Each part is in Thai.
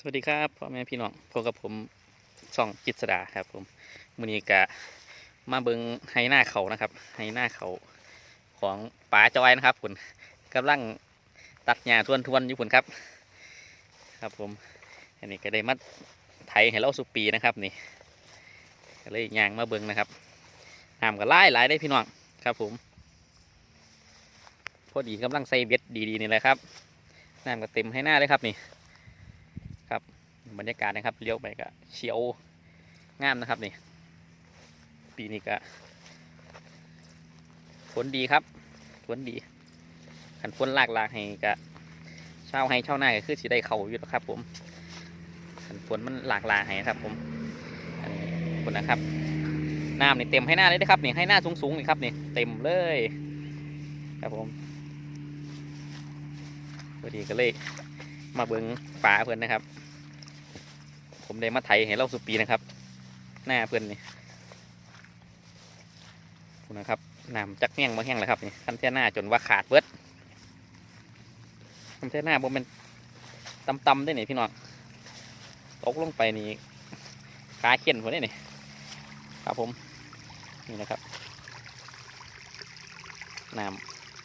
สวัสดีครับพ่อแม่พี่น้องพบกับผมส่องจิตสดาครับ ผมมือนีกะมาเบิงไฮหน้าเขานะครับไฮหน้าเขาของป๋าจอยนะครับคุณกำลังตัดหญ้าทวนทวนๆอยู่คุณครับ ครับผมอันนี้ก็ได้มาไถให้เราสุปีนะครับนี่ก็เลยย่างมาเบิงนะครับน้ำก็ไล่หลายได้พี่น้องครับ ผมพอดีกำลังใส่เบ็ดดีๆนี่แหละครับน้ำก็เต็มให้หน้าเลยครับนี่ บรรยากาศนะครับเลี้ยวไปก็เฉียวงามนะครับนี่ ปีนี้ก็ฝนดีครับฝนดีขันฝนลากลากให้ก็เช่าให้เช่าหน้าก็คือสิได้เขาอยู่แล้วครับ ผมขันฝนมันหลากลากให้ครับ ผมอันนี้คุณนะครับน้ำนี่เต็มให้หน้าเลยนะครับนี่ให้หน้าสูงๆนี่ครับนี่เต็มเลยครับผมพอดีก็เลยมาเบิ้งป่าเพื่อนนะครับ ผมได้มาไถให้เราสุปีนะครับ หน้าเพื่อนนี่คุณนะครับน้ำจักแห้งมาแห้งแล้วครับนี่คันเท่หน้าจนว่าขาดเบิดคันเท่หน้าผมเป็นตำๆได้นี่พี่น้องตกลงไปนี่ขาเข็นผมได้นี่ครับผมนี่นะครับน้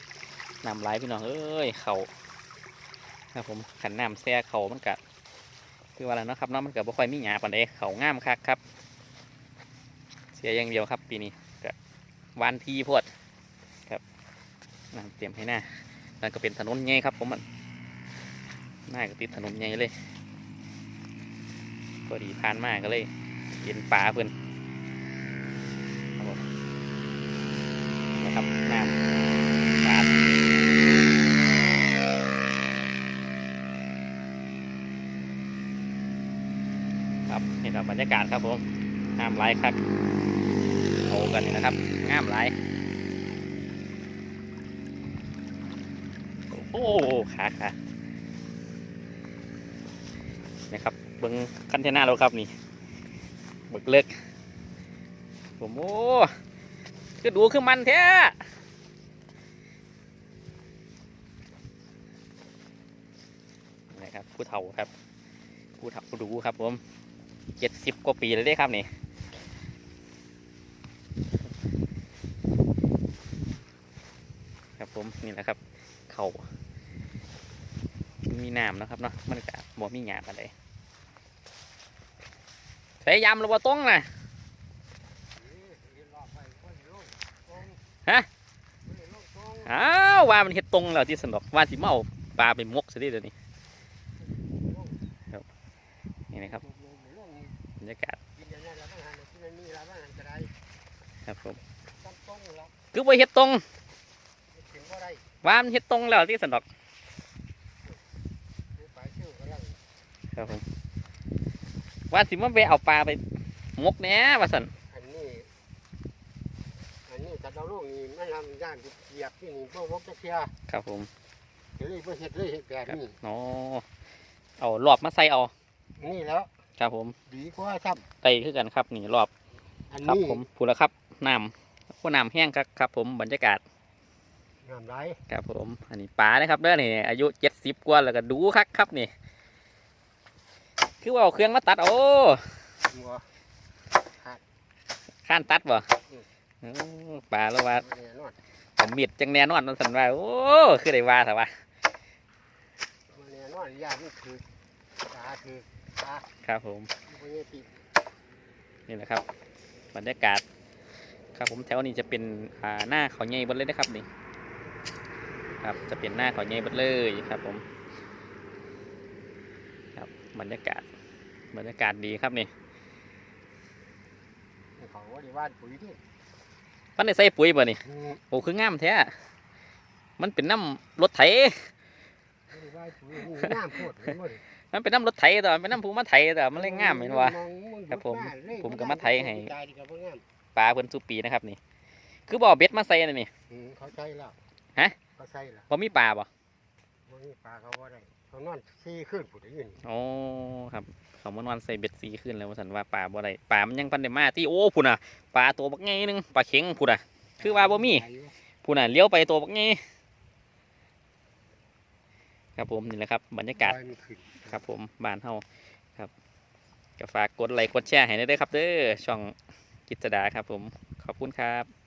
ำน้ำไหลพี่น้องเอ้ยเขาครับผมขันน้ำแซ่เขามันกัด คือว่าแล้วเนาะครับเนาะมันเกิดบ่ค่อยมีหยาปานใดเขางามคักครับ เสียอย่างเดียวครับ ปีนี้ก็วานทีโพดครับน้ำเตรียมให้หน้านั่นก็เป็นถนนใหญ่ครับผมมันหน้าก็ติดถนนใหญ่เลยพอดีผ่านมาก็เลยเห็นป่าเพื่อนครับผมนะครับน้ำ รับรรยากาศครับผมงามหลายครับโอ้กันนี่นะครับงามหลายโอ้ขาขานี่ครับเบิ้งคันเทน่าเราครับนี่เบิกเลิกผมโอ้คือดูคือมันแท้นี่ครับผู้เฒ่าครับผู้เฒ่าผู้ดูครับผม เจ็ดสิบกว่าปีเลยด้ครับนี่ครับผมนี่แหละครับ เขามีน้ำนะครับเนาะมันก็บ่มีหยาบอะไรใส่ยำหรือว่าต้งนะฮะอ้าวว่ามันเฮ็ดตรงแล้วที่สนอกว่าสิเอาปลาไปมกซะดิเดี๋ยวนี้ครับนี่นะครับ รรยากาศครับผมคือว่าเฮ็ดตรงว่ามันเฮ็ดตรงแล้วที่สนอกครับผมว่าสิมาไปเอาปลาไปมกแหน่ว่าสันอันนี้อันนี้ถ้าเราลูกนี่มันทำย่านเหยียบที่นี่เพื่อวกจะเคลียร์ครับผมเดี๋ยวนี้เพื่อเห็ดเลยเห็ดแบบนี้อ๋อเอารอบมาใส่เอานี่แล้ว ครับผมดีกว่าครับไตคือกันครับนี่รอบอันครับ นี้ผมพูดแล้วครับน้ำพวกน้ำแห้งครับครับ ผมบรรยากาศงามไรครับ ผม อันนี้ป๋านะครับเด้อนี่อายุเจ็ดสิบกว่าแล้วก็ดูคักครับนี่ คือว่าเอาเครื่องมาตัดโอ้หัวข้านตัดบ่อืมโอ้ป๋าแล้วว่า แน่นอนผมมีดจังแน่นอนมันสันว่าโอ้คือได้ว่าแต่ว่า มันแน่นอนย่านมันคือ ตาคือตาครับผมไม่ใช่ตินี่แหละครับบรรยากาศ ครับผมแถวนี้จะเป็นอ่าหน้าเขาใหญ่เบดเลยนะครับนี่ครับจะเป็นหน้าเขาใหญ่เบดเลยครับผมครับบรรยากาศบรรยากาศดีครับนี่เขาว่าดีว่านปุ๋ยที่มันได้ใส่ปุ๋ยบ่นี่อืมโอ้คืองามแท้มันเป็นน้ำรถไถ งามโคตรเห็นบ่ดิมันเป็นน้ำรถไถแต่มันเป็นน้ำผูมาไถแต่มันเลยงามเห็นว่าครับผมผมก็มาไถให้ตายดีกับบ่งามปลาเพิ่นสุปีนะครับนี่ คือบ่เอาเบ็ดมาใส่นะนี่ อืมเขาใช้แล้วฮะ เขาใช้แล้วบ่มีปลาบ่บ่มีปลาเขาว่าได้เขานอนซี่ขึ้นผู้ได้ยินโอ้ครับเขามานอนใส่เบ็ดสีขึ้นแล้วว่าสันว่าปลาบ่ได้ปลามันยังพันได้มาที่โอ้พุ่นน่ะปลาตัวบักไงนึงปลาเข็งพุ่นน่ะ คือว่าบ่มีพุ่นน่ะเลี้ยวไปตัวบักไง ครับผมนี่แหละครับบรรยากาศลอยมันขึ้นครับผมบ้านเฮาครับก็ฝากกดไลค์กดแชร์ให้ได้ด้วยครับเด้อช่องกิจสดาครับผมขอบคุณครับ